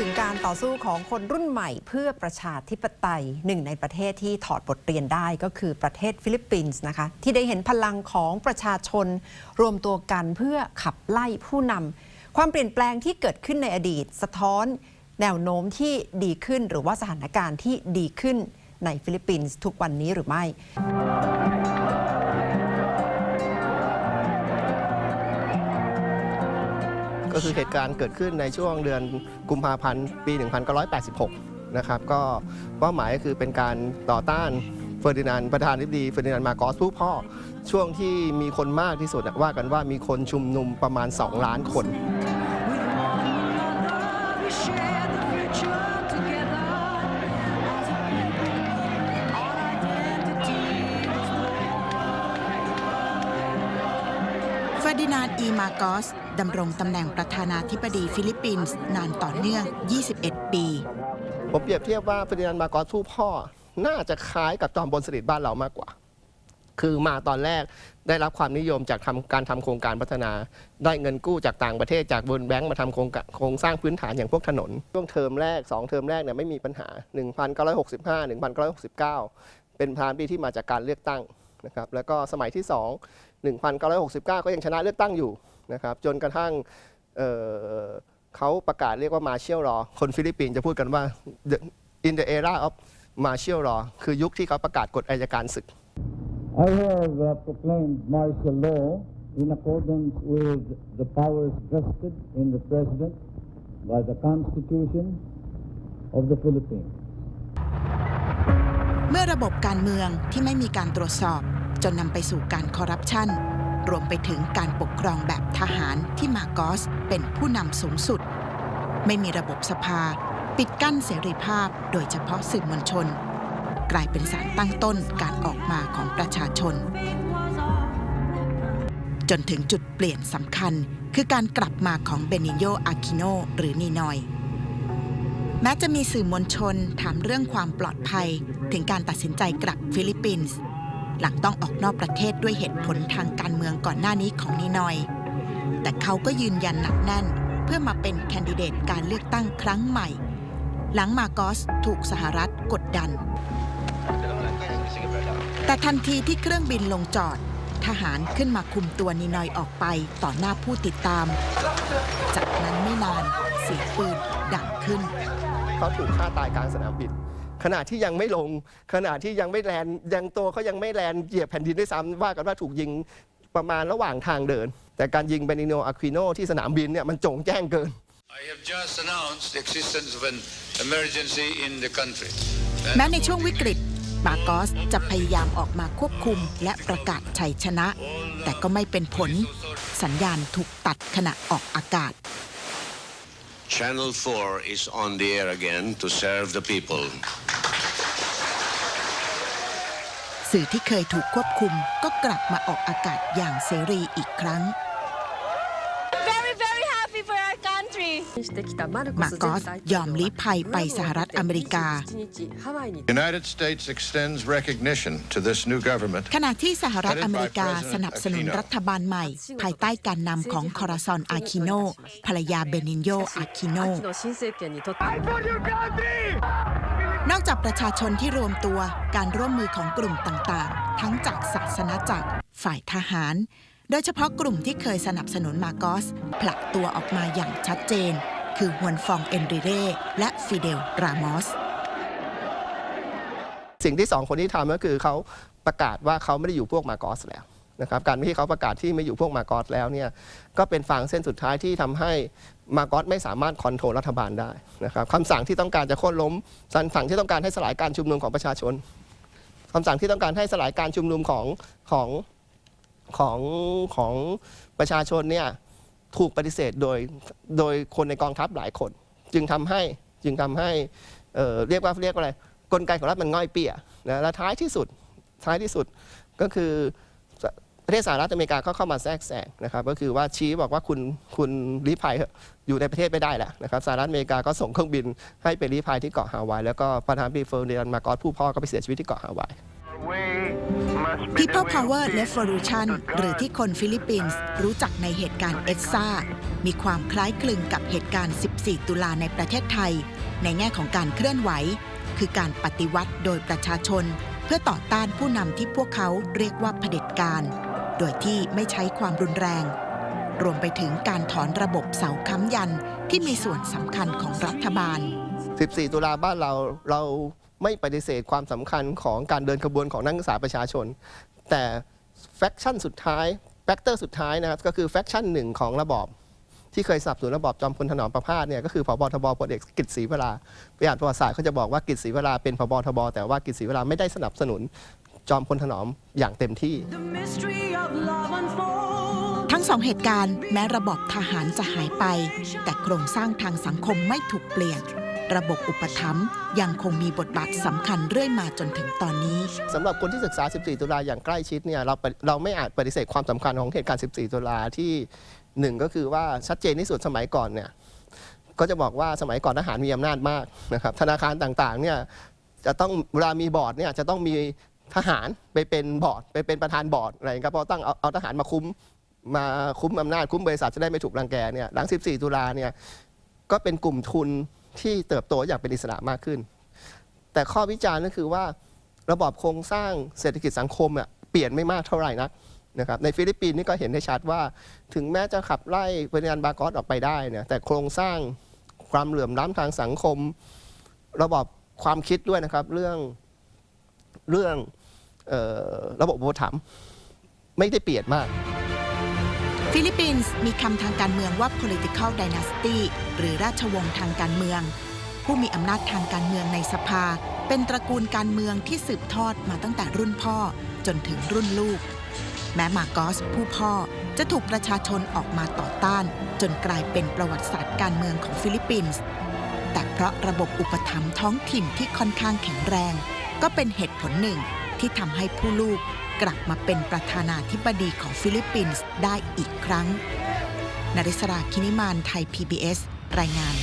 ถึงการต่อสู้ของคนรุ่นใหม่เพื่อประชาธิปไตยหนึ่งในประเทศที่ถอดบทเรียนได้ก็คือประเทศฟิลิปปินส์นะคะ ที่ได้เห็นพลังของประชาชน รวมตัวกันเพื่อขับไล่ผู้นำความเปลี่ยนแปลงที่เกิดขึ้นในอดีต สะท้อนแนวโน้มที่ดีขึ้นหรือว่าสถานการณ์ที่ดีขึ้นในฟิลิปปินส์ทุกวันนี้หรือไม่ ก็คือเหตุการณ์เกิดขึ้นในช่วงเดือนกุมภาพันธ์ปี 1986 นะครับก็เป้าหมายก็คือเป็นการต่อต้านเฟอร์ดินานด์ประธานาธิบดีเฟอร์ดินานด์มาโกอสผู้พ่อ ช่วงที่มีคนมากที่สุดว่ากันว่ามีคนชุมนุมประมาณ 2 ล้านคนเฟอร์ดินานด์อีมาโกส ดำรงตำแหน่งประธานาธิบดีฟิลิปปินส์นานต่อเนื่อง 21 ปี ผมเปรียบเทียบว่าเฟอร์ดินานมากอสผู้พ่อ น่าจะคล้ายกับจอมพลสฤษดิ์บ้านเรามากกว่า คือมาตอนแรกได้รับความนิยมจากทำการทำโครงการพัฒนา ได้เงินกู้จากต่างประเทศจากบนแบงก์มาทำโครงโครงสร้างพื้นฐานอย่างพวกถนน ช่วงเทอมแรก 2 เทอมแรกเนี่ยไม่มีปัญหา 1965 1969 เป็นพามปีที่มาจากการเลือกตั้งนะครับแล้วก็สมัยที่ 2 1969 ก็ยังชนะเลือกตั้งอยู่ นะครับจนกระทั่งเอ่อเขาประกาศเรียกว่ามาเชียลรอ คนฟิลิปปินส์จะพูดกันว่า the- in the era of martial law คือยุคที่เขาประกาศกฎอัยการศึก I have uh, proclaimed martial law in accordance with the powers vested in the President by the Constitution of the Philippines. เมื่อระบบการเมืองที่ไม่มีการตรวจสอบ จนนำไปสู่การคอร์รัปชัน รวมไปถึงการปกครองแบบทหารที่มากอสเป็นผู้นำสูงสุด ไม่มีระบบสภา ปิดกั้นเสรีภาพโดยเฉพาะสื่อมวลชน กลายเป็นสารตั้งต้นการออกมาของประชาชน จนถึงจุดเปลี่ยนสำคัญ คือการกลับมาของเบนิโยอาคิโนหรือนีนอยแม้จะมีสื่อมวลชนถามเรื่องความปลอดภัย ถึงการตัดสินใจกลับฟิลิปปินส์ หลังต้องออกนอกประเทศด้วยเหตุผลทางการเมืองก่อนหน้านี้ของนีนอย แต่เขาก็ยืนยันหนักแน่น เพื่อมาเป็นแคนดิเดตการเลือกตั้งครั้งใหม่ หลังมาโกอสถูกสหรัฐกดดัน แต่ทันทีที่เครื่องบินลงจอด ทหารขึ้นมาคุมตัวนีนอยออกไปต่อหน้าผู้ติดตาม จากนั้นไม่นานเสียงปืนดังขึ้น เขาถูกฆ่าตายกลางสนามบิน ขณะที่ยังไม่ลง ขณะที่ยังไม่แลนยังตัวเขายังไม่แลนเหยียบแผ่นดินด้วยซ้ำว่ากันว่าถูกยิงประมาณระหว่างทางเดิน แต่การยิงเบนิโนอะควิโนที่สนามบินเนี่ยมันจงแจ้งเกิน I have just announced the existence of an emergency in the country. แม้ในช่วงวิกฤตบาโกสจะพยายามออกมาควบคุมและประกาศชัยชนะ แต่ก็ไม่เป็นผล สัญญาณถูกตัดขณะออกอากาศ Channel 4 is on the air again to serve the people. สื่อที่เคยถูกควบคุมก็กลับมาออกอากาศอย่างเสรีอีกครั้ง very, very happy for our country. มาโกสยอมลี้ภัยไปสหรัฐอเมริกา The United States extends recognition to this new government ขณะที่สหรัฐอเมริกาสนับสนุนรัฐบาลใหม่ ภายใต้การนำของคอราซอนอาคิโนภรรยาเบนินโยอาคิโน นอกจากประชาชนที่รวมตัวการร่วมมือของกลุ่มต่างๆ ทั้งจากศาสนาจักรฝ่ายทหาร โดยเฉพาะกลุ่มที่เคยสนับสนุนมาโกสผลักตัวออกมาอย่างชัดเจน คือฮวนฟองเอนริเร่และฟิเดล รามอส สิ่งที่สองคนที่ทำก็คือเขาประกาศว่าเขาไม่ได้อยู่พวกมาโกอสแล้วนะครับการที่เขาประกาศที่ไม่อยู่พวกมาโกอสแล้วเนี่ยก็เป็นฟางเส้นสุดท้ายที่ทำให้ มาโกอสไม่สามารถคอนโทรลรัฐบาลได้นะครับคำสั่งที่ต้องการจะโค่นล้มสั่งที่ต้องการให้สลายการชุมนุมของประชาชนคำสั่งที่ต้องการให้สลายการชุมนุมของของของของประชาชนเนี่ยถูกปฏิเสธโดยโดยคนในกองทัพหลายคน จึงทำให้จึงทำให้เเรียกว่าเรียกว่าอะไรกลไกของรัฐมันง่อยเปียนะและท้ายที่สุดท้ายที่สุดก็คือ ประเทศสหรัฐอเมริกาก็เข้ามาแทรกแซงนะครับก็คือว่าชี้บอกว่าคุณคุณลี้ภัยอยู่ในประเทศไม่ได้แหล้วนะครับสหรัฐอเมริกาก็ส่งเครื่องบินให้ไปลี้ภัยที่เกาะฮาวายแล้วก็ประธานาธิบดีเฟอร์ดินานด์มากอสผู้พ่อก็ไปเสียชีวิตที่เกาะฮาวาย People Power Revolution หรือที่คนฟิลิปปินส์รู้จักในเหตุการณ์เอสซามีความคล้ายคลึงกับเหตุการณ์ 14 ตุลาในประเทศไทย ในแง่ของการเคลื่อนไหว คือการปฏิวัติโดยประชาชน เพื่อต่อต้านผู้นำที่พวกเขาเรียกว่าเผด็จการ โดยที่ไม่ใช้ความรุนแรง รวมไปถึงการถอนระบบเสาค้ำยันที่มีส่วนสำคัญของรัฐบาล 14 ตุลาบ้านเราเราไม่ปฏิเสธความสำคัญของการเดินขบวนของนักศึกษาประชาชน แต่แฟคชั่นสุดท้ายแฟกเตอร์สุดท้ายนะครับก็คือแฟคชั่นหนึ่งของระบอบที่เคยสับสนุนระบอบจอมพลถนอมประพาสเนี่ยก็คือพบทบพลเอกกิตศรีวราปอ่านประวัติศาสตร์เขาจะบอกว่ากิตศรีวราเป็นพบทบแต่ว่ากิตศรีวราไม่ได้สนับสนุน จอมพลถนอมอย่างเต็มที่ The mystery of love unfolds. ทั้งสองเหตุการณ์แม้ระบบทหารจะหายไป แต่โครงสร้างทางสังคมไม่ถูกเปลี่ยน ระบบอุปถัมภ์ยังคงมีบทบาทสำคัญเรื่อยมาจนถึงตอนนี้สำหรับคนที่ศึกษา 14 ตุลาอย่างใกล้ชิดเนี่ยเราปฏิเราไม่อาจปฏิเสธความสำคัญของเหตุการณ์ 14 ตุลาที่หนึ่งก็คือว่าชัดเจนที่สุดสมัยก่อนเนี่ยก็จะบอกว่าสมัยก่อนทหารมีอำนาจมากนะครับธนาคารต่างๆเนี่ยจะต้องเวลามีบอร์ดเนี่ยจะต้องมี ทหารไปเป็นบอร์ดไปเป็นประธานบอร์ดอะไรครับเพราะตั้งเอาเอาทหารมาคุ้มมาคุ้มอำนาจคุ้มบริษัทจะได้ไม่ถูกรังแกเนี่ยหลัง 14 ตุลาเนี่ยก็เป็นกลุ่มทุนที่เติบโตอย่างเป็นอิสระมากขึ้น แต่ข้อวิจารณ์ก็คือว่าระบบโครงสร้างเศรษฐกิจสังคมอะเปลี่ยนไม่มากเท่าไหร่นักนะครับในฟิลิปปินส์นี่ก็เห็นได้ชัดว่า ถึงแม้จะขับไล่บริการบากอสออกไปได้เนี่ยแต่โครงสร้างความเหลื่อมล้ำทางสังคม ระบบความคิดด้วยนะครับ เรื่องเรื่อง ระบบอุปถัมภ์ไม่ได้เปลี่ยนมาก ฟิลิปปินส์มีคำทางการเมืองว่า political dynasty หรือราชวงศ์ทางการเมือง ผู้มีอำนาจทางการเมืองในสภา เป็นตระกูลการเมืองที่สืบทอดมาตั้งแต่รุ่นพ่อจนถึงรุ่นลูก แม้มาโกอสผู้พ่อจะถูกประชาชนออกมาต่อต้าน จนกลายเป็นประวัติศาสตร์การเมืองของฟิลิปปินส์แต่เพราะระบบอุปถัมภ์ท้องถิ่นที่ค่อนข้างแข็งแรง ก็เป็นเหตุผลหนึ่ง ที่ทำให้ผู้ลูกกลับมาเป็นประธานาธิบดีของฟิลิปปินส์ได้อีกครั้งนริศราคินิมานไทย PBS รายงาน